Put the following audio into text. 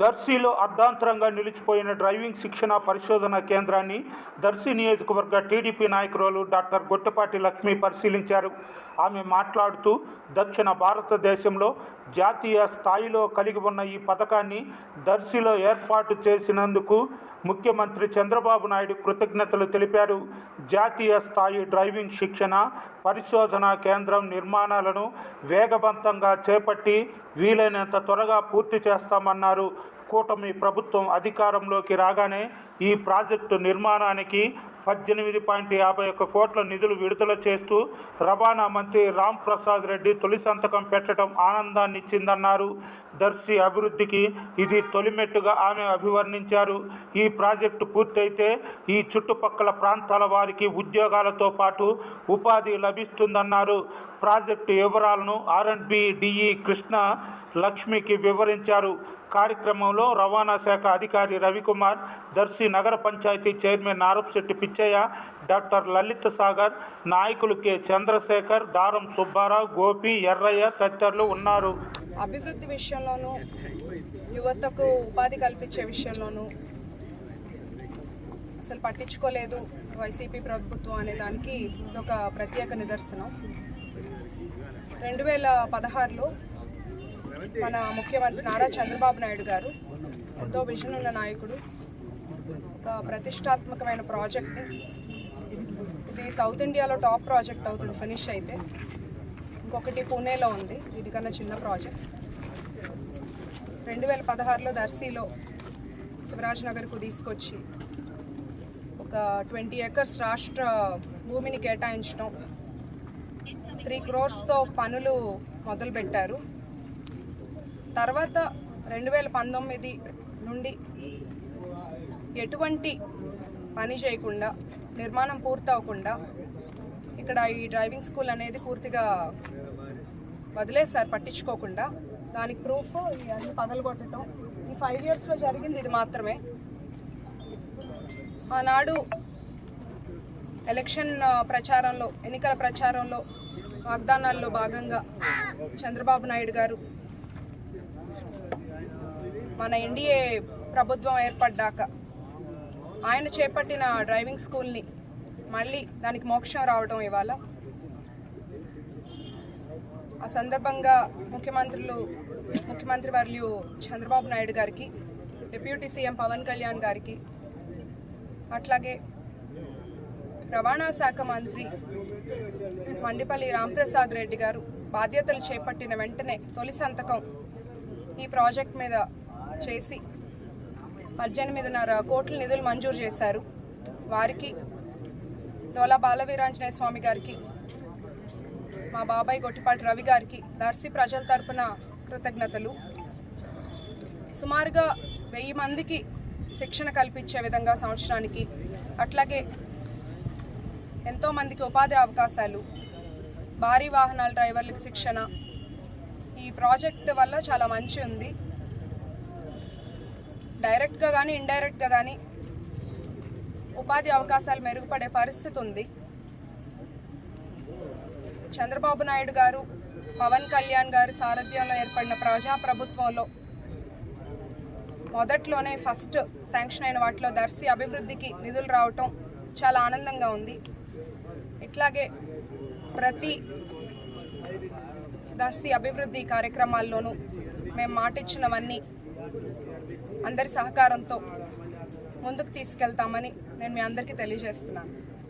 దర్శిలో అర్ధాంతరంగా నిలిచిపోయిన డ్రైవింగ్ శిక్షణ పరిశోధన కేంద్రాన్ని దర్శి నియోజకవర్గ టీడీపీ నాయకురాలు డాక్టర్ గొట్టపాటి లక్ష్మి పరిశీలించారు. ఆమె మాట్లాడుతూ దక్షిణ భారతదేశంలో జాతీయ స్థాయిలో కలిగి ఉన్న ఈ పథకాన్ని దర్శిలో ఏర్పాటు చేసినందుకు ముఖ్యమంత్రి చంద్రబాబు నాయుడు కృతజ్ఞతలు తెలిపారు. జాతీయ స్థాయి డ్రైవింగ్ శిక్షణ పరిశోధన కేంద్రం నిర్మాణాలను వేగవంతంగా చేపట్టి వీలైనంత త్వరగా పూర్తి చేస్తామన్నారు. కూటమి ప్రభుత్వం అధికారంలోకి రాగానే ఈ ప్రాజెక్టు నిర్మాణానికి పద్దెనిమిది పాయింట్ యాభై ఒక్క కోట్ల నిధులు విడుదల చేస్తూ రవాణా మంత్రి రామ్ ప్రసాద్ రెడ్డి తొలి సంతకం పెట్టడం ఆనందాన్ని ఇచ్చిందన్నారు. దర్శి అభివృద్ధికి ఇది తొలిమెట్టుగా ఆమె అభివర్ణించారు. ఈ ప్రాజెక్టు పూర్తయితే ఈ చుట్టుపక్కల ప్రాంతాల వారికి ఉద్యోగాలతో పాటు ఉపాధి లభిస్తుందన్నారు. ప్రాజెక్టు వివరాలను ఆర్ఎండ్బి డిఈ కృష్ణ లక్ష్మికి వివరించారు. కార్యక్రమంలో రవాణా శాఖ అధికారి రవికుమార్ దర్శి నగర పంచాయతీ చైర్మన్ నారప్శెట్టి పిచ్చయ్య డాక్టర్ లలిత్ సాగర్ నాయకులు కె. చంద్రశేఖర్ దారం సుబ్బారావు గోపి ఎర్రయ్య తదితరులు ఉన్నారు. అభివృద్ధి విషయంలోనూ యువతకు ఉపాధి కల్పించే విషయంలోనూ అసలు పట్టించుకోలేదు వైసీపీ ప్రభుత్వం అనే దానికి ఒక ప్రత్యేక నిదర్శనం. రెండు వేల పదహారులో మన ముఖ్యమంత్రి నారా చంద్రబాబు నాయుడు గారు ఎంతో విజన్ ఉన్న నాయకుడు. ఒక ప్రతిష్టాత్మకమైన ప్రాజెక్ట్ ఇది సౌత్ ఇండియాలో టాప్ ప్రాజెక్ట్ అవుతుంది ఫినిష్ అయితే. ఇంకొకటి పూణేలో ఉంది వీటికన్నా చిన్న ప్రాజెక్ట్ రెండు వేల పదహారులో దర్శీలో శివరాజ్ నగర్కు తీసుకొచ్చి ఒక ట్వంటీ ఏకర్స్ రాష్ట్ర భూమిని కేటాయించడం. త్రీ క్రోర్స్తో పనులు మొదలుపెట్టారు. తర్వాత రెండు వేల పంతొమ్మిది నుండి ఎటువంటి పని చేయకుండా నిర్మాణం పూర్తవకుండా ఇక్కడ ఈ డ్రైవింగ్ స్కూల్ అనేది పూర్తిగా వదిలేసారు పట్టించుకోకుండా. దానికి ప్రూఫ్ అన్ని పగలగొట్టడం ఈ ఫైవ్ ఇయర్స్లో జరిగింది ఇది మాత్రమే. ఆనాడు ఎలక్షన్ ప్రచారంలో ఎన్నికల ప్రచారంలో వాగ్దానాల్లో భాగంగా చంద్రబాబు నాయుడు గారు మన ఎన్డీఏ ప్రభుత్వం ఏర్పడ్డాక ఆయన చేపట్టిన డ్రైవింగ్ స్కూల్ని మళ్ళీ దానికి మోక్షం రావడం ఇవాళ. ఆ సందర్భంగా ముఖ్యమంత్రులు ముఖ్యమంత్రి వర్యులు చంద్రబాబు నాయుడు గారికి డిప్యూటీ సీఎం పవన్ కళ్యాణ్ గారికి అట్లాగే రవాణా శాఖ మంత్రి మండిపల్లి రాంప్రసాద్ రెడ్డి గారు బాధ్యతలు చేపట్టిన వెంటనే తొలి సంతకం ఈ ప్రాజెక్ట్ మీద చేసి పద్దెనిమిదిన్నర కోట్ల నిధులు మంజూరు చేశారు. వారికి డోలా బాలవీరాంజనేయ స్వామి గారికి మా బాబాయ్ గొట్టిపాటి రవి గారికి దర్శి ప్రజల తరపున కృతజ్ఞతలు. సుమారుగా వెయ్యి మందికి శిక్షణ కల్పించే విధంగా సంవత్సరానికి అట్లాగే ఎంతోమందికి ఉపాధి అవకాశాలు భారీ వాహనాల డ్రైవర్లకు శిక్షణ. ఈ ప్రాజెక్ట్ వల్ల చాలా మంచి ఉంది. డైరెక్ట్గా కానీ ఇండైరెక్ట్గా కానీ ఉపాధి అవకాశాలు మెరుగుపడే పరిస్థితి ఉంది. చంద్రబాబు నాయుడు గారు పవన్ కళ్యాణ్ గారి సారథ్యంలో ఏర్పడిన ప్రజా ప్రభుత్వంలో మొదట్లోనే ఫస్ట్ శాంక్షన్ అయిన వాటిలో దర్శి అభివృద్ధికి నిధులు రావటం చాలా ఆనందంగా ఉంది. ఇట్లాగే ప్రతి దర్శి అభివృద్ధి కార్యక్రమాల్లోనూ మేము మాటిచ్చినవన్నీ అందరి సహకారంతో ముందుకు తీసుకెళ్తామని నేను మీ అందరికీ తెలియజేస్తున్నాను.